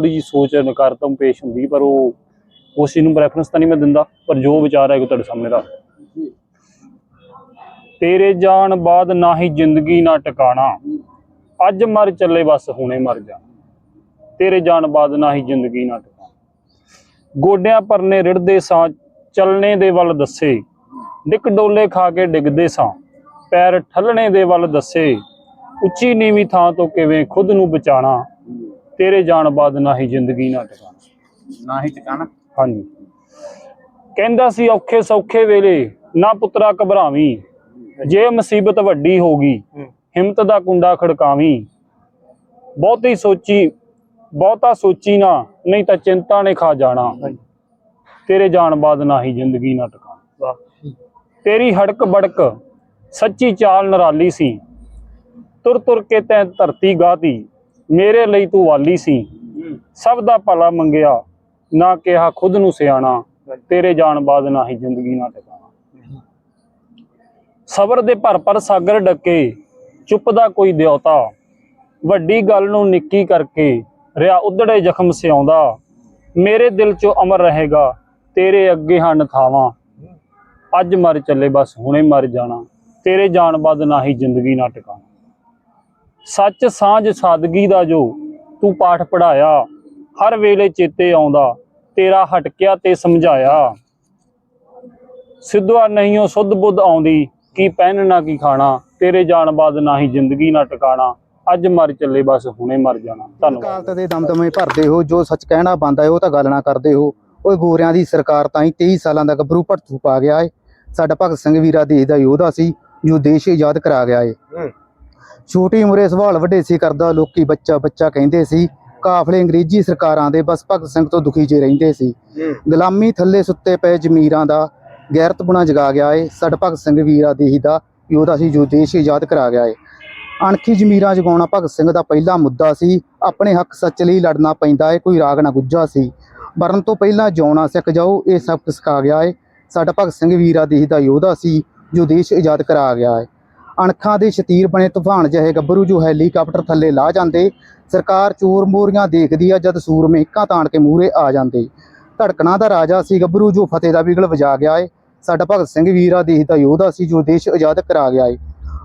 ਥੋੜੀ ਜੀ ਸੋਚ ਨਕਾਰਾਤਮਕ ਪੇਸ਼ ਹੁੰਦੀ ਪਰ ਉਹ ਉਸ ਚੀਜ਼ ਨੂੰ ਪ੍ਰੈਫਰੈਂਸ ਤਾਂ ਨਹੀਂ ਮੈਂ ਦਿੰਦਾ ਪਰ ਜੋ ਵਿਚਾਰ ਹੈ ਉਹ ਤੁਹਾਡੇ ਸਾਹਮਣੇ ਰੱਖ। ਤੇਰੇ ਜਾਣ ਬਾਅਦ ਨਾ ਹੀ ਜ਼ਿੰਦਗੀ ਨਾ ਟਿਕਾਣਾ। ਅੱਜ ਮਰ ਚੱਲੇ ਬਸ ਹੁਣੇ ਮਰ ਜਾ। ਤੇਰੇ ਜਾਣ ਬਾਅਦ ਨਾ ਹੀ ਜ਼ਿੰਦਗੀ ਨਾ ਟਿਕਾਣਾ। ਗੋਡਿਆਂ ਪਰਨੇ ਰਿੜਦੇ ਸਾਂ ਚੱਲਣੇ ਦੇ ਵੱਲ ਦੱਸੇ। ਡਿੱਕ ਡੋਲੇ ਖਾ ਕੇ ਡਿੱਗਦੇ ਸਾਂ ਪੈਰ ਠੱਲਣੇ ਦੇ ਵੱਲ ਦੱਸੇ। ਉੱਚੀ ਨੀਵੀਂ ਥਾਂ ਤੋਂ ਕਿਵੇਂ ਖੁਦ ਨੂੰ ਬਚਾਣਾ। ਤੇਰੇ ਜਾਣ ਬਾਅਦ ਨਾ ਹੀ ਜ਼ਿੰਦਗੀ ਨਾ ਟਿਕਾਣਾ। ਨਾ ਹੀ ਟਿਕਾਣਾ। ਹਾਂਜੀ। ਕਹਿੰਦਾ ਸੀ ਔਖੇ ਸੌਖੇ ਵੇਲੇ ਨਾ ਪੁੱਤਰਾ ਘਬਰਾਵੀਂ ਜੇ ਮੁਸੀਬਤ ਵੱਡੀ ਹੋ ਗਈ ਹਿੰਮਤ ਦਾ ਕੁੰਡਾ ਖੜਕਾਵੀਂ। ਬਹੁਤੀ ਸੋਚੀ ਬਹੁਤਾ ਸੋਚੀ ਨਾ ਨਹੀਂ ਤਾਂ ਚਿੰਤਾ ਨੇ ਖਾ ਜਾਣਾ। ਤੇਰੇ ਜਾਣ ਬਾਅਦ ਨਾ ਹੀ ਜ਼ਿੰਦਗੀ ਨਾ ਟਿਕਾਣਾ। ਤੇਰੀ ਹੜਕ ਬੜਕ ਸੱਚੀ ਚਾਲ ਨਰਾਲੀ ਸੀ। ਤੁਰ ਤੁਰ ਕੇ ਤੈਂ ਧਰਤੀ ਗਾਤੀ ਮੇਰੇ ਲਈ ਤੂੰ ਵਾਲੀ ਸੀ। ਸਭ ਦਾ ਭਲਾ ਮੰਗਿਆ ਨਾ ਕਿਹਾ ਖੁਦ ਨੂੰ ਸਿਆਣਾ ਤੇਰੇ ਜਾਣ ਬਾਅਦ ਨਾ ਹੀ ਜ਼ਿੰਦਗੀ ਨਾ ਟਿਕਾਣਾ। ਸਬਰ ਦੇ ਭਰ ਭਰ ਸਾਗਰ ਡੱਕੇ ਚੁੱਪ ਦਾ ਕੋਈ ਦਿਉਤਾ ਵੱਡੀ ਗੱਲ ਨੂੰ ਨਿੱਕੀ ਕਰਕੇ ਰਿਆ ਉਧੜੇ ਜ਼ਖਮ ਸਿਆਉਂਦਾ ਮੇਰੇ ਦਿਲ 'ਚੋਂ ਅਮਰ ਰਹੇਗਾ ਤੇਰੇ ਅੱਗੇ ਹਨ ਥਾਵਾਂ। ਅੱਜ ਮਰ ਚੱਲੇ ਬਸ ਹੁਣੇ ਮਰ ਜਾਣਾ। ਤੇਰੇ ਜਾਣ ਬਾਅਦ ਨਾ ਹੀ ਜ਼ਿੰਦਗੀ ਨਾ ਟਿਕਾਣਾ। ਸੱਚ ਸਾਂਝ ਸਾਦਗੀ ਦਾ ਜੋ ਤੂੰ ਪਾਠ ਪੜਾਇਆ ਹਰ ਵੇਲੇ ਚੇਤੇ ਆਉਂਦਾ ਤੇਰਾ ਹਟਕਿਆ ਤੇ ਸਮਝਾਇਆ। ਸਿੱਧਵਾ ਨਹੀਂਓ ਸੁੱਧ ਬੁੱਧ ਆਉਂਦੀ ਕੀ ਪਹਿਨਣਾ ਕੀ ਖਾਣਾ ਤੇਰੇ ਜਾਣ ਬਾਅਦ ਨਾ ਹੀ ਜ਼ਿੰਦਗੀ ਨਾ ਟਿਕਾਣਾ ਅੱਜ ਮਰ ਚੱਲੇ ਬਸ ਹੁਣੇ ਮਰ ਜਾਣਾ। ਧੰਨਵਾਦ। ਕਾਲਤ ਦੇ ਦਮਦਮੇ ਭਰਦੇ ਹੋ ਜੋ ਸੱਚ ਕਹਿਣਾ ਬੰਦਾ ਹੈ ਉਹ ਤਾਂ ਗੱਲ ਨਾ ਕਰਦੇ ਹੋ। ਓਏ ਗੋਰਿਆਂ ਦੀ ਸਰਕਾਰ ਤਾਂ ਹੀ 23 ਸਾਲਾਂ ਦਾ ਗੱਭਰੂ ਭੜਥੂ ਪਾ ਗਿਆ ਏ। ਸਾਡਾ ਭਗਤ ਸਿੰਘ ਵੀਰਾ ਦੇਸ਼ ਦਾ ਯੋਧਾ ਸੀ ਜੋ ਦੇਸ਼ ਆਜ਼ਾਦ ਕਰਾ ਗਿਆ ਏ। ਛੋਟੀ ਉਮਰੇ ਸਵਾਲ ਵੱਡੇ ਸੀ ਕਰਦਾ ਲੋਕੀ ਬੱਚਾ ਬੱਚਾ ਕਹਿੰਦੇ ਸੀ ਕਾਫਲੇ ਅੰਗਰੇਜ਼ੀ ਸਰਕਾਰਾਂ ਦੇ ਬਸ ਭਗਤ ਸਿੰਘ ਤੋਂ ਦੁਖੀ ਜੇ ਰਹਿੰਦੇ ਸੀ। ਗੁਲਾਮੀ ਥੱਲੇ ਸੁੱਤੇ ਪਏ ਜ਼ਮੀਰਾਂ ਦਾ ਗੈਰਤ ਬੁਣਾ ਜਗਾ ਗਿਆ ਏ ਸਾਡਾ ਭਗਤ ਸਿੰਘ ਵੀਰਾ ਦੇਸ਼ ਦਾ ਯੋਧਾ ਸੀ ਜੋ ਦੇਸ਼ ਆਜ਼ਾਦ ਕਰਾ ਗਿਆ ਏ। ਅਣਖੀ ਜ਼ਮੀਰਾਂ ਜਗਾਉਣਾ ਭਗਤ ਸਿੰਘ ਦਾ ਪਹਿਲਾ ਮੁੱਦਾ ਸੀ ਆਪਣੇ ਹੱਕ ਸੱਚ ਲਈ ਲੜਨਾ ਪੈਂਦਾ ਏ ਕੋਈ ਰਾਗ ਨਾ ਗੁੱਝਾ ਸੀ। ਮਰਨ ਤੋਂ ਪਹਿਲਾਂ ਜਿਉਣਾ ਸਿੱਖ ਜਾਓ ਇਹ ਸਬਕ ਸਿਖਾ ਗਿਆ ਏ। ਸਾਡਾ ਭਗਤ ਸਿੰਘ ਵੀਰਾ ਦੇਸ਼ ਦਾ ਯੋਧਾ ਸੀ ਜੋ ਦੇਸ਼ ਆਜ਼ਾਦ ਕਰਾ ਗਿਆ ਏ। ਅਣਖਾਂ ਦੇ ਸ਼ਤੀਰ ਬਣੇ ਤੂਫਾਨ ਜਿਹੇ ਗੱਭਰੂ ਜੋ ਹੈਲੀਕਾਪਟਰ ਥੱਲੇ ਲਾ ਜਾਂਦੇ, ਸਰਕਾਰ ਚੋਰ ਮੋਰੀਆਂ ਦੇਖਦੀ ਆ ਜਦ ਸੂਰ ਇੱਕਾਂ ਤਾਣ ਕੇ ਮੂਹਰੇ ਆ ਜਾਂਦੇ। ਧੜਕਣਾ ਦਾ ਰਾਜਾ ਸੀ ਗੱਭਰੂ ਜੋ ਫਤਿਹ ਦਾ ਬਿਗਲ ਵਜਾ ਗਿਆ ਏ। ਸਾਡਾ ਭਗਤ ਸਿੰਘ ਵੀਰਾ ਦੇਸ਼ ਦਾ ਯੋਧਾ ਸੀ ਜੋ ਦੇਸ਼ ਆਜ਼ਾਦ ਕਰਾ ਗਿਆ ਏ।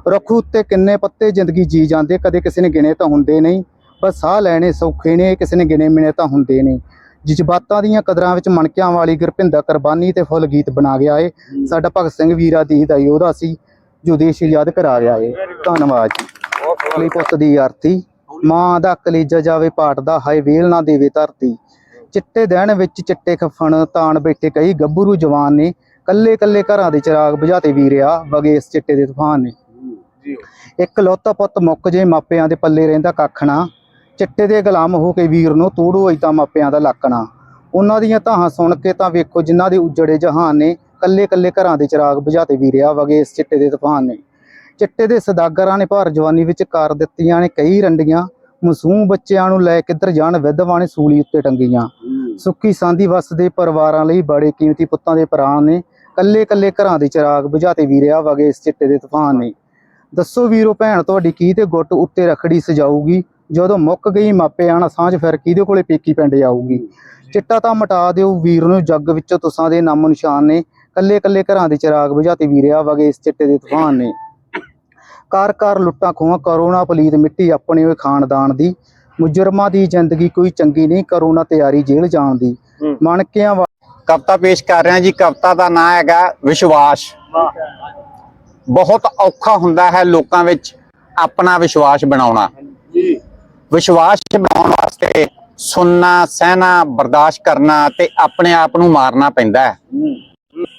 ਰੁੱਖ ਉੱਤੇ ਕਿੰਨੇ ਪੱਤੇ ਜ਼ਿੰਦਗੀ ਜੀ ਜਾਂਦੇ, ਕਦੇ ਕਿਸੇ ਨੇ ਗਿਣੇ ਤਾਂ ਹੁੰਦੇ ਨਹੀਂ। ਬਸ ਸਾਹ ਲੈਣੇ ਸੌਖੇ ਨੇ, ਕਿਸੇ ਨੇ ਗਿਣੇ ਮਿਣੇ ਤਾਂ ਹੁੰਦੇ ਨੇ। ਜਜ਼ਬਾਤਾਂ ਦੀਆਂ ਕਦਰਾਂ ਵਿੱਚ ਮਣਕਿਆਂ ਵਾਲੀ ਗੁਰਪਿੰਦਰ ਕੁਰਬਾਨੀ ਤੇ ਫੁੱਲ ਗੀਤ ਬਣਾ ਗਿਆ ਏ। ਸਾਡਾ ਭਗਤ ਸਿੰਘ ਵੀਰਾ ਦੇਸ਼ ਦਾ ਯੋਧਾ ਸੀ। ਜੋ ਦੇਸ਼ ਕਰਾ ਗਿਆ ਏ। ਧੰਨਵਾਦ ਜੀ। ਲਈ ਪੁੱਤ ਦੀ ਆਰਤੀ, ਮਾਂ ਦਾ ਕਲੇਜਾ ਜਾਵੇ ਪਾਟਦਾ ਹਾਏ, ਵੇਲ ਨਾ ਦੇਵੇ ਧਰਤੀ। ਚਿੱਟੇ ਦਿਨ ਵਿੱਚ ਚਿੱਟੇ ਖਫਣ, ਤਾਣ ਬੈਠੇ ਕਈ ਗੱਭਰੂ ਜਵਾਨ ਨੇ। ਕੱਲੇ ਕੱਲੇ ਘਰਾਂ ਦੇ ਚਿਰਾਗ ਬੁਝਾਤੇ ਵੀਰਿਆ, ਵਗੇ ਇਸ ਚਿੱਟੇ ਦੇ ਤੂਫਾਨ ਨੇ। ਇੱਕ ਲੁੱਤ ਪੁੱਤ ਮੁੱਕ ਜੇ ਮਾਪਿਆਂ ਦੇ ਪੱਲੇ ਰਹਿੰਦਾ ਕੱਖਣਾ। ਚਿੱਟੇ ਦੇ ਗੁਲਾਮ ਹੋ ਕੇ ਵੀਰ ਨੂੰ ਤੋੜੋ ਇਦਾਂ ਮਾਪਿਆਂ ਦਾ ਲੱਕਣਾ। ਉਹਨਾਂ ਦੀਆਂ ਧਾਹਾਂ ਸੁਣ ਕੇ ਤਾਂ ਵੇਖੋ ਜਿਨ੍ਹਾਂ ਦੇ ਉਜੜੇ ਜਹਾਨ ਨੇ। ਕੱਲੇ ਕੱਲੇ ਘਰਾਂ ਦੇ ਚਿਰਾਗ ਬੁਝਾਤੇ ਵੀਰਿਆ ਵਗੇ ਇਸ ਚਿੱਟੇ ਦੇ ਤੂਫਾਨ ਨੇ। ਚਿੱਟੇ ਦੇ ਸਦਾਗਰਾਂ ਨੇ ਭਾਰ ਜਵਾਨੀ ਵਿੱਚ ਕਰ ਦਿੱਤੀਆਂ ਨੇ ਕਈ ਰੰਡੀਆਂ। ਮਾਸੂਮ ਬੱਚਿਆਂ ਨੂੰ ਲੈ ਕਿੱਧਰ ਜਾਣ ਵਿਧਵਾ ਨੇ ਸੂਲੀ ਉੱਤੇ ਟੰਗੀਆਂ। ਸੁੱਖੀ ਸਾਂਦੀ ਵਸਦੇ ਪਰਿਵਾਰਾਂ ਲਈ ਬੜੇ ਕੀਮਤੀ ਪੁੱਤਾਂ ਦੇ ਪ੍ਰਾਣ ਨੇ। ਕੱਲੇ ਕੱਲੇ ਘਰਾਂ ਦੇ ਚਿਰਾਗ ਬੁਝਾਤੇ ਵੀਰਿਆ ਵਗੇ ਇਸ ਚਿੱਟੇ ਦੇ ਤੂਫਾਨ ਨੇ। ਦੱਸੋ ਵੀਰੋ ਭੈਣ ਤੁਹਾਡੀ ਕੀ ਤੇ ਗੁੱਟ ਉੱਤੇ ਰਖੜੀ ਸਜਾਊਗੀ? ਜਦੋਂ ਮੁੱਕ ਗਈ ਮਾਪਿਆਂ ਨਾਲ ਸਾਂਝ ਫਿਰ ਕਿਹਦੇ ਕੋਲੇ ਪੇਕੀ ਪਿੰਡ ਜਾਊਗੀ? ਚਿੱਟਾ ਤਾਂ ਮਟਾ ਦਿਓ ਵੀਰ ਨੂੰ ਜੱਗ ਵਿੱਚ ਤੁਸਾਂ ਦੇ ਨਾਮੋ ਨਿਸ਼ਾਨ ਨੇ। ਕੱਲੇ ਕੱਲੇ ਘਰਾਂ ਦੇ ਚਿਰਾਗ ਬੁਝਾਤੇ ਵੀਰਿਆ ਵਗੇ ਇਸ ਚਿੱਟੇ ਦੇ ਤੂਫਾਨ ਨੇ। ਕਾਰ ਕਾਰ ਲੁੱਟਾਂ ਖੋਹਾਂ ਕਰੋ ਨਾ ਪਲੀਤ ਮਿੱਟੀ ਆਪਣੇ ਹੋਏ ਖਾਨਦਾਨ ਦੀ। ਮੁਜਰਮਾਂ ਦੀ ਜ਼ਿੰਦਗੀ ਕੋਈ ਚੰਗੀ ਨਹੀਂ ਕਰੋ ਨਾ ਤਿਆਰੀ ਜੇਲ੍ਹ ਜਾਣ ਦੀ। ਮਣਕਿਆਂ ਕਵਿਤਾ ਪੇਸ਼ ਕਰ ਰਿਹਾ ਜੀ। ਕਵਿਤਾ ਦਾ ਨਾਮ ਹੈਗਾ ਵਿਸ਼ਵਾਸ। ਬਹੁਤ ਔਖਾ ਹੁੰਦਾ ਹੈ ਲੋਕਾਂ ਵਿੱਚ ਆਪਣਾ ਵਿਸ਼ਵਾਸ ਬਣਾਉਣਾ। ਜੀ ਵਿਸ਼ਵਾਸ ਬਣਾਉਣ ਵਾਸਤੇ ਸੁਣਨਾ ਸਹਿਣਾ ਬਰਦਾਸ਼ਤ ਕਰਨਾ ਤੇ ਆਪਣੇ ਆਪ ਨੂੰ ਮਾਰਨਾ ਪੈਂਦਾ ਹੈ।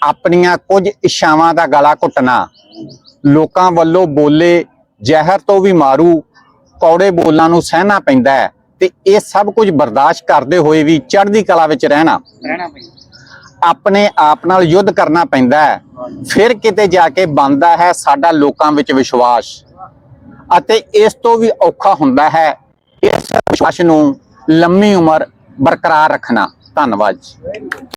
ਆਪਣੀਆਂ ਕੁਝ ਇੱਛਾਵਾਂ ਦਾ ਗਲਾ ਘੁੱਟਣਾ। ਲੋਕਾਂ ਵੱਲੋਂ ਬੋਲੇ ਜ਼ਹਿਰ ਤੋਂ ਵੀ ਮਾਰੂ ਕੌੜੇ ਬੋਲਾਂ ਨੂੰ ਸਹਿਣਾ ਪੈਂਦਾ ਹੈ ਤੇ ਇਹ ਸਭ ਕੁਝ ਬਰਦਾਸ਼ਤ ਕਰਦੇ ਹੋਏ ਵੀ ਚੜ੍ਹਦੀ ਕਲਾ ਵਿੱਚ ਰਹਿਣਾ। ਰਹਿਣਾ ਪੈਂਦਾ। ਆਪਣੇ ਆਪ ਨਾਲ ਯੁੱਧ ਕਰਨਾ ਪੈਂਦਾ ਹੈ। ਫਿਰ ਕਿਤੇ ਜਾ ਕੇ ਬਣਦਾ ਹੈ ਸਾਡਾ ਲੋਕਾਂ ਵਿੱਚ ਵਿਸ਼ਵਾਸ। ਅਤੇ ਇਸ ਤੋਂ ਵੀ ਔਖਾ ਹੁੰਦਾ ਹੈ ਇਸ ਵਿਸ਼ਵਾਸ ਨੂੰ ਲੰਮੀ ਉਮਰ ਬਰਕਰਾਰ ਰੱਖਣਾ। ਧੰਨਵਾਦ